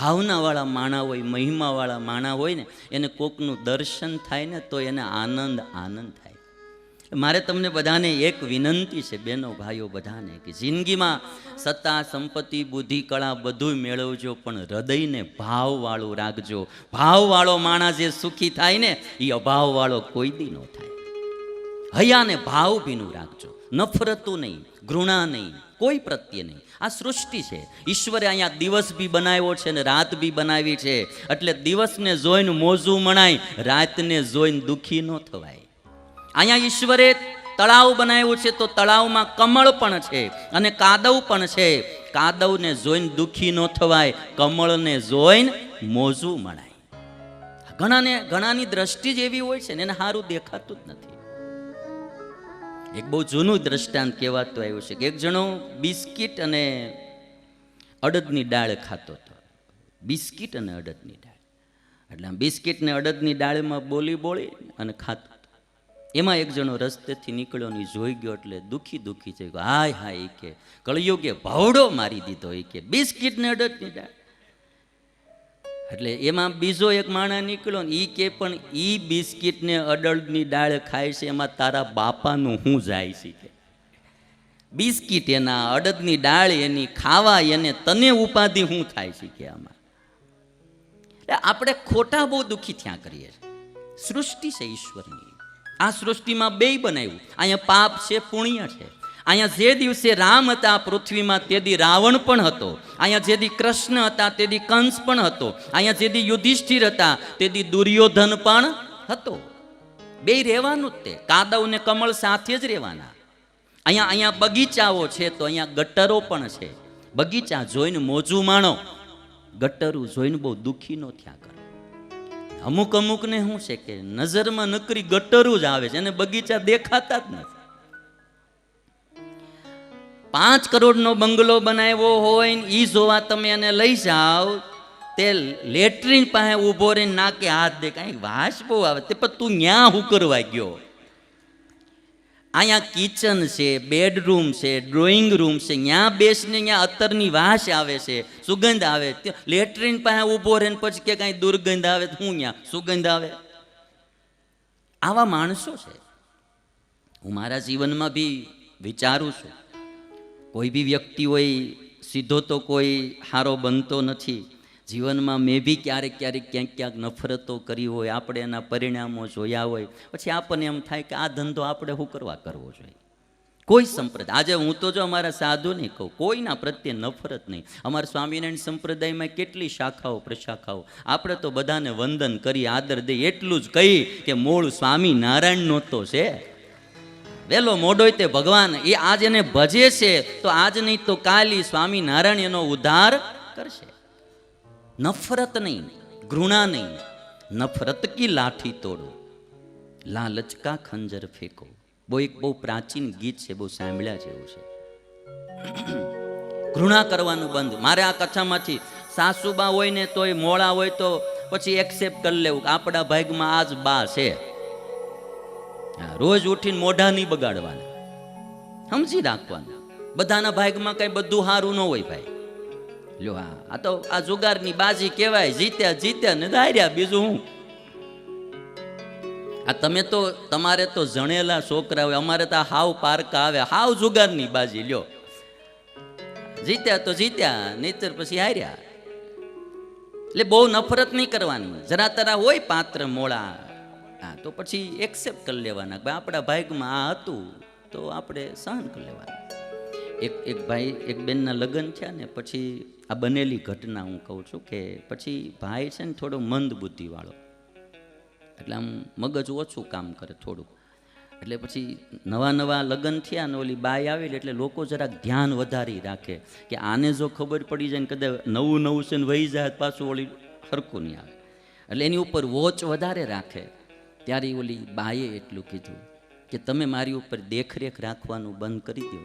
ભાવનાવાળા માણા હોય, મહિમાવાળા માણા હોય ને, એને કોકનું દર્શન થાય ને તો એને આનંદ આનંદ થાય. મારે તમને બધાને એક વિનંતી છે બેનો ભાઈઓ બધાને, કે જિંદગીમાં સત્તા, સંપત્તિ, બુદ્ધિ, કળા બધું મેળવજો, પણ હૃદયને ભાવવાળું રાખજો. ભાવવાળો માણસ જે સુખી થાય ને એ અભાવવાળો કોઈ દી ન થાય. હૈયાને ભાવ ભીનું રાખજો. નફરતું નહીં, ઘૃણા નહીં, કોઈ પ્રત્યે નહીં. આ સૃષ્ટિ છે. ઈશ્વરે અહીંયા દિવસ બી બનાવ્યો છે ને રાત બી બનાવી છે. એટલે દિવસને જોઈને મોજું મણાય, રાતને જોઈને દુઃખી ન થવાય. અહીંયા ઈશ્વરે તળાવ બનાવ્યું છે તો તળાવમાં કમળ પણ છે અને કાદવ પણ છે. કાદવને જોઈને દુઃખી ન થવાય, કમળને જોઈને મોજું મણાય. ઘણાને, ઘણાની દ્રષ્ટિ જ એવી હોય છે ને એને સારું દેખાતું જ નથી. એક બહુ જૂનું દ્રષ્ટાંત કહેવાતું આવ્યું છે કે એક જણો બિસ્કિટ અને અડદની દાળ ખાતો હતો. બિસ્કિટ અને અડદની દાળ. એટલે બિસ્કિટને અડદની દાળમાં બોલી બોલી અને ખાતો. એમાં એક જણો રસ્તેથી નીકળ્યો ને જોઈ ગયો એટલે દુઃખી દુઃખી થઈ ગયો. હાય હાય એ કે, કળિયુગે ભાવડો મારી દીધો એ કે, બિસ્કિટ ને અડદની દાળ. એટલે એમાં બીજો એક માણસ નીકળ્યો ને એ કે પણ એ બિસ્કિટને અડળની દાળ ખાય છે, એમાં તારા બાપાનું હું જાય છે કે? બિસ્કિટ એના, અડદની દાળ એની, ખાવા એને, તને ઉપાધિ શું થાય છે કે આમાં? એટલે આપણે ખોટા બહુ દુઃખી થયા કરીએ સૃષ્ટિ છે ઈશ્વરની. આ સૃષ્ટિમાં બેય બનાવ્યું. અહીંયા પાપ છે, પુણ્ય છે. અહીંયા જે દિવસે રામ હતા, પૃથ્વીમાં તે દી રાવણ પણ હતો. અહીંયા જે દી કૃષ્ણ હતા, તે દી કંસ પણ હતો. અહીંયા જે દી યુધિષ્ઠિર હતા, તે દી દુર્યોધન પણ હતો. બે રહેવાનું જ તે. કાદવ ને કમળ સાથે જ રહેવાના. અહીંયા અહીંયા બગીચાઓ છે તો અહીંયા ગટરો પણ છે. બગીચા જોઈને મોજું માણો. ગટરું જોઈને બહુ દુઃખી નો થયા કરો. અમુક અમુકને શું છે કે નજરમાં નકરી ગટરું જ આવે છે અને બગીચા દેખાતા જ નથી. પાંચ કરોડનો બંગલો બનાવ્યો હોય ને એ જોવા તમે એને લઈ જાઓ, તે લેટ્રિન પાસે ઊભો રહીને નાકે હાથ દે, કાંઈ વાસ બહુ આવે. તે પણ તું ન્યા હું કરવા ગયો. અહીંયા કિચન છે, બેડરૂમ છે, ડ્રોઈંગ રૂમ છે ત્યાં બેસને ત્યાં અત્તરની વાસ આવે છે, સુગંધ આવે. લેટ્રિન પાસે ઊભો રહીને પછી કે કાંઈ દુર્ગંધ આવે હું ત્યાં સુગંધ આવે. આવા માણસો છે. હું મારા જીવનમાં બી વિચારું છું. કોઈ બી વ્યક્તિ હોય સીધો તો કોઈ હારો બનતો નથી. જીવનમાં મેં બી ક્યારેક ક્યારેક ક્યાંક ક્યાંક નફરતો કરી હોય, આપણે એના પરિણામો જોયા હોય. પછી આપણને એમ થાય કે આ ધંધો આપણે શું કરવા કરવો જોઈએ? કોઈ સંપ્રદાય, આજે હું તો જો અમારા સાધુ નહીં કહું, કોઈના પ્રત્યે નફરત નહીં. અમારા સ્વામિનારાયણ સંપ્રદાયમાં કેટલી શાખાઓ, પ્રશાખાઓ. આપણે તો બધાને વંદન કરી, આદર દઈએ એટલું જ કહી કે મૂળ સ્વામિનારાયણનો તો છે. વેલો મોડોય તે ભગવાન, એ આજ એને ભજે છે, તો આજ નહીં તો કાલી સ્વામિનારાયણ એનો ઉદ્ધાર કરશે. નફરત નહીં, ઘૃણા નહીં, નફરત કી લાઠી તોડો. લાલચ કા ખંજર ફેંકો. બહુ એક બહુ પ્રાચીન ગીત છે, બહુ સાંભળ્યા જેવું છે. ઘૃણા કરવાનું બંધ. મારે આ કથામાંથી સાસુબા હોય ને તોય મોળા હોય તો પછી એક્સેપ્ટ કરી લેવું આપણા ભાગમાં આજ બા છે. રોજ ઉઠીને મોઢા નહીં બગાડવાના. સમજી રાખવાના. બધાના ભાગમાં કઈ બધું સારું ન હોય ભાઈ. લ્યો હા, આ તો આ જુગારની બાજી કહેવાય, જીત્યા જીત્યા ને હાર્યા બીજું હું? આ તમે તો, તમારે તો જણેલા છોકરા હોય અમારે તો હાવ પારકા આવે, હાવ જુગારની બાજી, લ્યો. જીત્યા તો જીત્યા, નહીતર પછી હાર્યા. એટલે બહુ નફરત નહીં કરવાની. જરા તરા હોય પાત્ર મોળા. હા, તો પછી એક્સેપ્ટ કરી લેવાના ભાઈ આપણા ભાગમાં આ હતું, તો આપણે સહન કરી લેવાનું. એક એક ભાઈ, એક બેનના લગ્ન થયા ને પછી આ બનેલી ઘટના હું કહું છું કે પછી ભાઈ છે ને થોડો મંદ બુદ્ધિવાળો. એટલે આમ મગજ ઓછું કામ કરે થોડુંક એટલે પછી નવા નવા લગ્ન થયા ને ઓલી બાઈ આવેલી એટલે લોકો જરાક ધ્યાન વધારી રાખે કે આને જો ખબર પડી જાય ને કદાચ નવું નવું છે ને વહી જાય પાછું ઓલી સરખું નહીં આવે. એટલે એની ઉપર વોચ વધારે રાખે. ત્યારે ઓલી બાએ એટલું કીધું કે તમે મારી ઉપર દેખરેખ રાખવાનું બંધ કરી દો.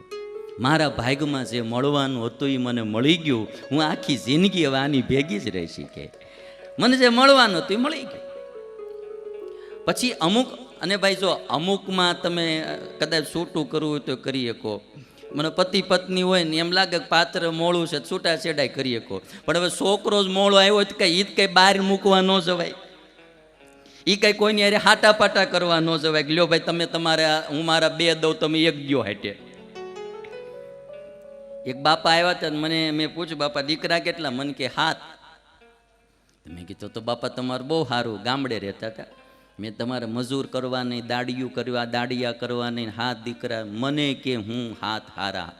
મારા ભાગમાં જે મળવાનું હતું એ મને મળી ગયું. હું આખી જિંદગી હવે આની ભેગી જ રહીશ કે મને જે મળવાનું હતું એ મળી ગયું. પછી અમુક, અને ભાઈ જો અમુકમાં તમે કદાચ છૂટું કરવું હોય તો કરી શકો. મને પતિ પત્ની હોય ને એમ લાગે કે પાત્ર મોળું છે છૂટા છેડાઈ કરી શકો. પણ હવે છોકરો જ મોળો આવ્યો હોય તો કઈ ઈદ કઈ બહાર મૂકવા ન જવાય. એ કઈ કોઈની અરે હાટા પાટા કરવા ન જવાય કે લ્યો ભાઈ તમે તમારે હું મારા બે દઉં, તમે એક ગયો હાટે એક બાપા આવ્યા હતા મને, મેં પૂછ્યું, બાપા, દીકરા કેટલા? મને કે હાથ મેં કીધું, તો બાપા, તમારું બહુ સારું ગામડે રહેતા હતા. મેં તમારે મજૂર કરવા નહીં દાડિયું કરવા, દાડિયા કરવા નહીં હાથ દીકરા, મને કે હું હાથ હારા.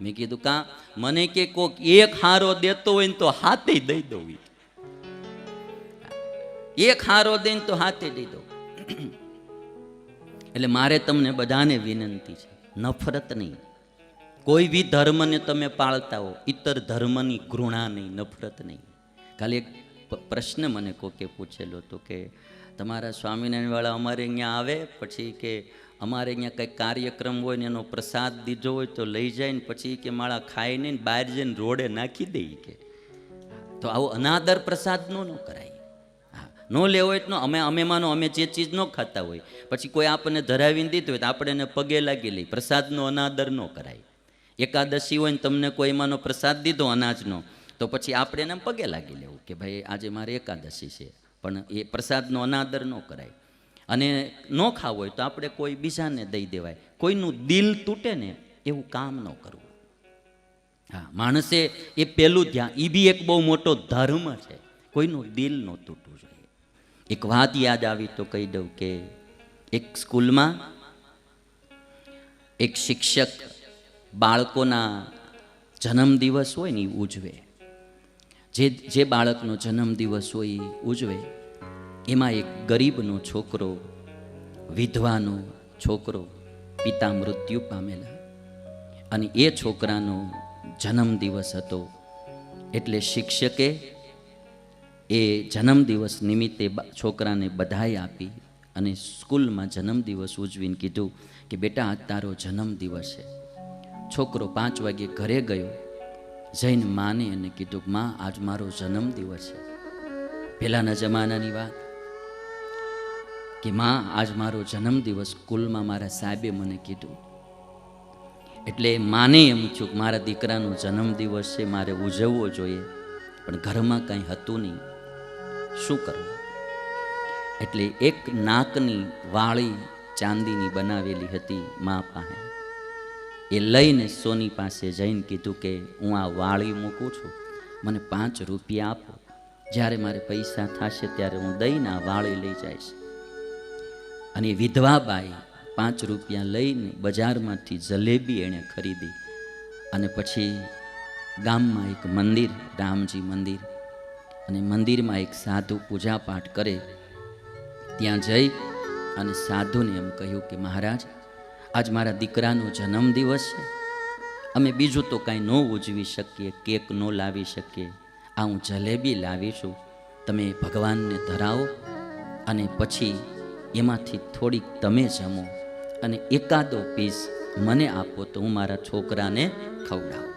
મેં કીધું, કાં? મને કે કોક એક હારો દેતો હોય ને તો હાથે દઈ દઉં. એક હારો દઈને તો હાથે દીધો એટલે મારે તમને બધાને વિનંતી છે, નફરત નહીં. કોઈ બી ધર્મને તમે પાળતા હો ઇતર ધર્મની ઘૃણા નહીં, નફરત નહીં. ખાલી એક પ્રશ્ન મને કોકે પૂછેલો હતો કે તમારા સ્વામિનારાયણવાળા અમારે અહીંયા આવે, પછી કે અમારે અહીંયા કંઈક કાર્યક્રમ હોય ને એનો પ્રસાદ દીધો હોય તો લઈ જાય ને પછી કે માળા ખાઈ નહીં બહાર જઈને રોડે નાખી દઈ કે. તો આવો અનાદર પ્રસાદનો ન કરાય. ન લેવો હોય તો અમે અમે માનો, અમે જે ચીજ ન ખાતા હોય. પછી કોઈ આપણને ધરાવીને દીધું હોય તો આપણે એને પગે લાગી લઈ પ્રસાદનો અનાદર ન કરાય. એકાદશી હોય ને તમને કોઈ એમાંનો પ્રસાદ દીધો અનાજનો, તો પછી આપણે એને પગે લાગી લેવું કે ભાઈ, આજે મારે એકાદશી છે. પણ એ પ્રસાદનો અનાદર ન કરાય. અને ન ખાવ હોય તો આપણે કોઈ બીજાને દઈ દેવાય. કોઈનું દિલ તૂટે ને એવું કામ ન કરવું. હા, માણસે એ પેલું ધ્યાન એ બી એક બહુ મોટો ધર્મ છે. કોઈનું દિલ ન તૂટવું જોઈએ. એક વાત યાદ આવી તો કહી દઉં કે એક સ્કૂલમાં એક શિક્ષક બાળકોના જન્મદિવસ હોય ને એ ઉજવે. જે જે બાળકનો જન્મદિવસ હોય એ ઉજવે. એમાં એક ગરીબનો છોકરો, વિધવાનો છોકરો પિતા મૃત્યુ પામેલા અને એ છોકરાનો જન્મદિવસ હતો. એટલે શિક્ષકે એ જન્મદિવસ નિમિત્તે છોકરાને બધાઈ આપી અને સ્કૂલમાં જન્મદિવસ ઉજવીને કીધું કે બેટા આ તારો જન્મદિવસ છે. છોકરો પાંચ વાગે ઘરે ગયો, જઈને માને અને કીધું માં, આજ મારો જન્મદિવસ છે. પહેલાંના જમાનાની વાત કે માં, આજ મારો જન્મદિવસ. સ્કૂલમાં મારા સાહેબે મને કીધું. એટલે માને એમ છું મારા દીકરાનો જન્મદિવસ છે, મારે ઉજવવો જોઈએ. પણ ઘરમાં કાંઈ હતું નહીં. શું કરવું? એટલે એક નાકની વાળી ચાંદીની બનાવેલી હતી મા પાસે. એ લઈને સોની પાસે જઈને કીધું કે, હું આ વાળી મૂકું છું. મને પાંચ રૂપિયા આપો. જ્યારે મારે પૈસા થશે ત્યારે હું દઈને આ વાળી લઈ જઈશ. અને વિધવાબાઈ પાંચ રૂપિયા લઈને બજારમાંથી જલેબી એણે ખરીદી. અને પછી ગામમાં એક મંદિર, રામજી મંદિર અને મંદિરમાં એક સાધુ પૂજા પાઠ કરે, ત્યાં જઈ અને સાધુને એમ કહ્યું કે મહારાજ, આજ મારા દીકરાનો જન્મદિવસ છે. અમે બીજું તો કાંઈ ન ઉજવી શકીએ, કેક ન લાવી શકીએ. આ હું જલેબી લાવીશું તમે ભગવાનને ધરાવો અને પછી એમાંથી થોડીક તમે જમો અને એકાદો પીસ મને આપો તો હું મારા છોકરાને ખવડાવું.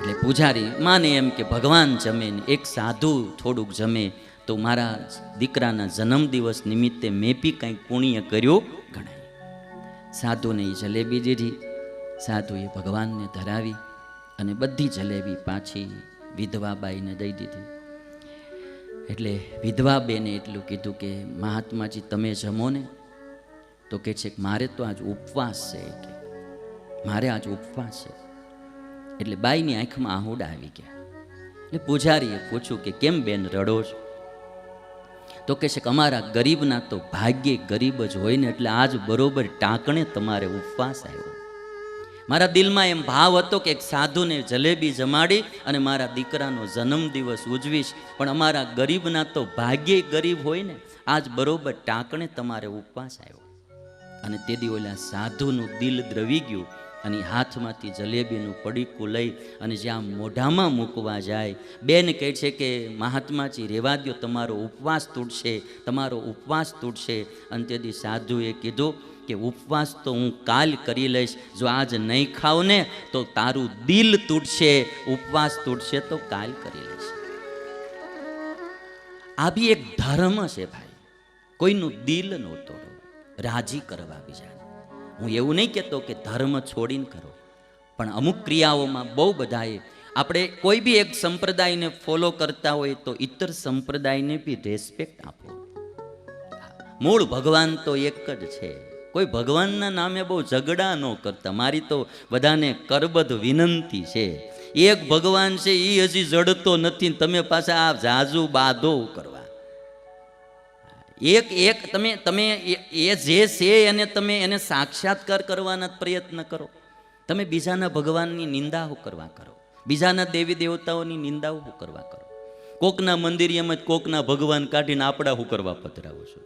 એટલે પૂજારી, માને એમ કે ભગવાન જમે ને એક સાધુ થોડુંક જમે, તો મારા દીકરાના જન્મદિવસ નિમિત્તે મેં બી કંઈક પુણ્ય કર્યું ગણાય. સાધુને એ જલેબી દીધી, સાધુએ ભગવાનને ધરાવી અને બધી જલેબી પાછી વિધવાબાઈને દઈ દીધી. એટલે વિધવા બેને એટલું કીધું કે, મહાત્માજી, તમે જમો ને? તો કે છે મારે તો આજ ઉપવાસ છે. કે, મારે આજ ઉપવાસ છે. એટલે બાઈની આંખમાં આહુડા આવી ગયા. એટલે પૂજારીએ પૂછ્યું કે, કેમ બેન રડો છો? તો કે છે કે, અમારા ગરીબના તો ભાગ્યે ગરીબ જ હોય ને એટલે આજ બરોબર ટાંકણે તમારે ઉપવાસ આવ્યો. મારા દિલમાં એમ ભાવ હતો કે એક સાધુને જલેબી જમાડી અને મારા દીકરાનો જન્મદિવસ ઉજવીશ. પણ અમારા ગરીબના તો ભાગ્યે ગરીબ હોય ને આજ બરોબર ટાંકણે તમારે ઉપવાસ આવ્યો. અને તે દી ઓલા સાધુનું દિલ દ્રવી ગયું. અને હાથમાંથી જલેબીનું પડીકું લઈ અને જ્યાં મોઢામાં મૂકવા જાય, બેન કહે છે કે, મહાત્માજી, રેવા દ્યો, તમારો ઉપવાસ તૂટશે, તમારો ઉપવાસ તૂટશે. અને તેથી સાધુએ કીધું કે, ઉપવાસ તો હું કાલ કરી લઈશ, જો આજ નહીં ખાવ ને, તો તારું દિલ તૂટશે, ઉપવાસ તૂટશે તો કાલ કરી લઈશ. આ બી એક ધર્મ છે ભાઈ. કોઈનું દિલ નહોતો રાજી કરવા બીજાને હું એવું નહીં કહેતો કે ધર્મ છોડીને કરો, પણ અમુક ક્રિયાઓમાં બહુ બધાએ આપણે કોઈ બી એક સંપ્રદાયને ફોલો કરતા હોય તો ઇતર સંપ્રદાયને બી રેસ્પેક્ટ આપો. મૂળ ભગવાન તો એક જ છે. કોઈ ભગવાનના નામે બહુ ઝઘડા ન કરતા. મારી તો બધાને કરબદ્ધ વિનંતી છે. એક ભગવાન છે એ હજી જડતો નથી તમે પાછા આ જાજુ બાધો કરવા એક એક તમે તમે એ- જે છે એને તમે એને સાક્ષાત્કાર કરવાના પ્રયત્ન કરો. તમે બીજાના ભગવાનની નિંદાઓ કરવા કરો. બીજાના દેવી દેવતાઓની નિંદાઓ હું કરવા કરો. કોકના મંદિર એમ જ કોકના ભગવાન કાઢીને આપણા હું કરવા પધરાવો છો.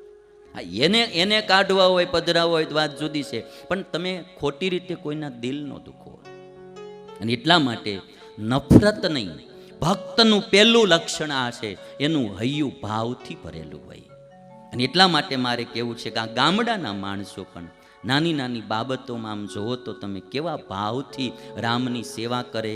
હા, એને એને કાઢવા હોય, પધરાવો હોય તો વાત જુદી છે. પણ તમે ખોટી રીતે કોઈના દિલનો દુખો. અને એટલા માટે નફરત નહીં, ભક્તનું પહેલું લક્ષણ આ છે, એનું હૈયું ભાવથી ભરેલું હોય. અને એટલા માટે મારે કહેવું છે કે આ ગામડાના માણસો પણ નાની નાની બાબતોમાં આમ જુઓ તો તમે કેવા ભાવથી રામની સેવા કરે